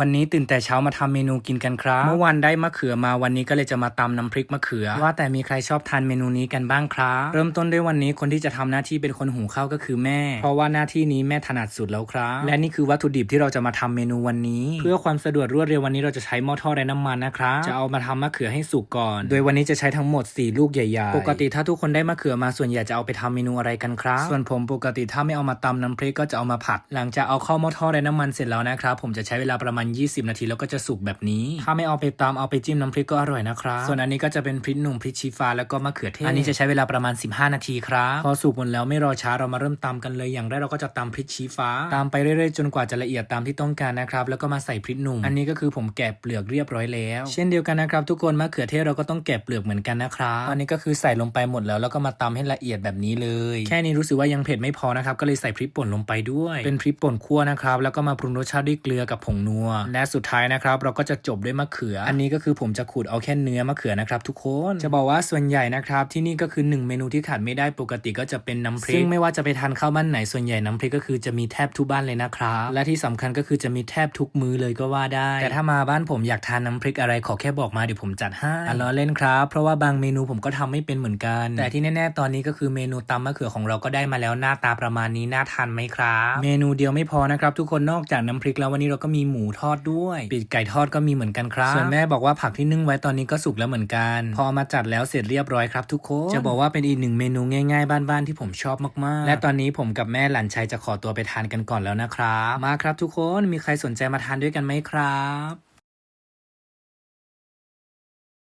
วันนี้ตื่นแต่เช้ามาทำเมนูกินกันครับ เมื่อวานได้มะเขือมาวันนี้ก็เลยจะมาตำน้ำพริกมะเขือ ว่าแต่มีใครชอบทานเมนูนี้กันบ้างครับเริ่มต้นด้วยวันนี้คนที่จะทำหน้าที่เป็นคนหุงข้าวก็คือแม่ เพราะว่าหน้าที่นี้แม่ถนัดสุดแล้วครับและนี่คือวัตถุดิบที่เราจะมาทำเมนูวันนี้ เพื่อความสะดวกรวดเร็ววันนี้เราจะใช้หม้อทอดไร้น้ำมันนะครับจะเอามาทำมะเขือให้สุกก่อน โดยวันนี้จะใช้ทั้งหมด 4 ลูกใหญ่ๆปกติถ้าทุกคนได้มะเขือมาส่วนใหญ่จะเอาไปทำเมนูอะไรกันครับส่วนผมปกติถ้าไม่เอามาตำน้ำพริกก็จะเอามาผัด หลังจากเอาเข้าหม้อทอดไร้น้ำมันเสร็จแล้วนะครับผมจะใช้เวลาประมาณ20 นาทีแล้วก็จะสุกแบบนี้ ถ้าไม่เอาไปตำเอาไปจิ้มน้ำพริกก็อร่อยนะครับ ส่วนอันนี้ก็จะเป็นพริกหนุ่มพริกชี้ฟ้าแล้วก็มะเขือเทศ อันนี้จะใช้เวลาประมาณ 15 นาทีครับพอสุกหมดแล้วไม่รอช้าเรามาเริ่มตำกันเลยอย่างแรกเราก็จะตำพริกชี้ฟ้าตามไปเรื่อยๆจนกว่าจะละเอียดตามที่ต้องการนะครับแล้วก็มาใส่พริกหนุ่ม อันนี้ก็คือผมแกะเปลือกเรียบร้อยแล้ว เช่นเดียวกันนะครับทุกคนมะเขือเทศเราก็ต้องแกะเปลือกเหมือนกันนะครับอันนี้ก็คือใส่ลงไปหมดแล้วแล้วก็มาตำให้ละเอียดแบบนี้เลย แค่นี้รู้สึกว่ายังเผ็ดไม่พอนะครับก็เลยใส่พริกป่นลงไปด้วย เป็นพริกป่นคั่วนะครับแล้วก็มาปรุงรสชาติด้วยเกลือกับผงนัวและสุดท้ายนะครับเราก็จะจบด้วยมะเขือ อันนี้ก็คือผมจะขูดเอาแค่เนื้อมะเขือนะครับทุกคนจะบอกว่าส่วนใหญ่นะครับที่นี่ก็คือหนึ่งเมนูที่ขาดไม่ได้ปกติก็จะเป็นน้ำพริกซึ่งไม่ว่าจะไปทานข้าวบ้านไหนส่วนใหญ่น้ำพริกก็คือจะมีแทบทุกบ้านเลยนะครับและที่สำคัญก็คือจะมีแทบทุกมื้อเลยก็ว่าได้ แต่ถ้ามาบ้านผมอยากทานน้ำพริกอะไรขอแค่บอกมาเดี๋ยวผมจัดให้อะล้อเล่นครับ เพราะว่าบางเมนูผมก็ทำไม่เป็นเหมือนกัน แต่ที่แน่ๆตอนนี้ก็คือเมนูตำมะเขือของเราก็ได้มาแล้วหน้าตาประมาณนี้น่าทานไหมครับ เมนูเดียวไม่พอนะครับทุกคนนอกจากน้ำพริกแล้ววันนี้เราก็มีหมูทอดด้วยปีกไก่ทอดก็มีเหมือนกันครับ ส่วนแม่บอกว่าผักที่นึ่งไว้ตอนนี้ก็สุกแล้วเหมือนกัน พอมาจัดแล้วเสร็จเรียบร้อยครับทุกคนจะบอกว่าเป็นอีกหนึ่งเมนูง่ายๆ บ้านๆที่ผมชอบมากๆ และตอนนี้ผมกับแม่หลานชัยจะขอตัวไปทานกันก่อนแล้วนะครับมาครับ ทุกคนมีใครสนใจมาทานด้วยกันไหมครับ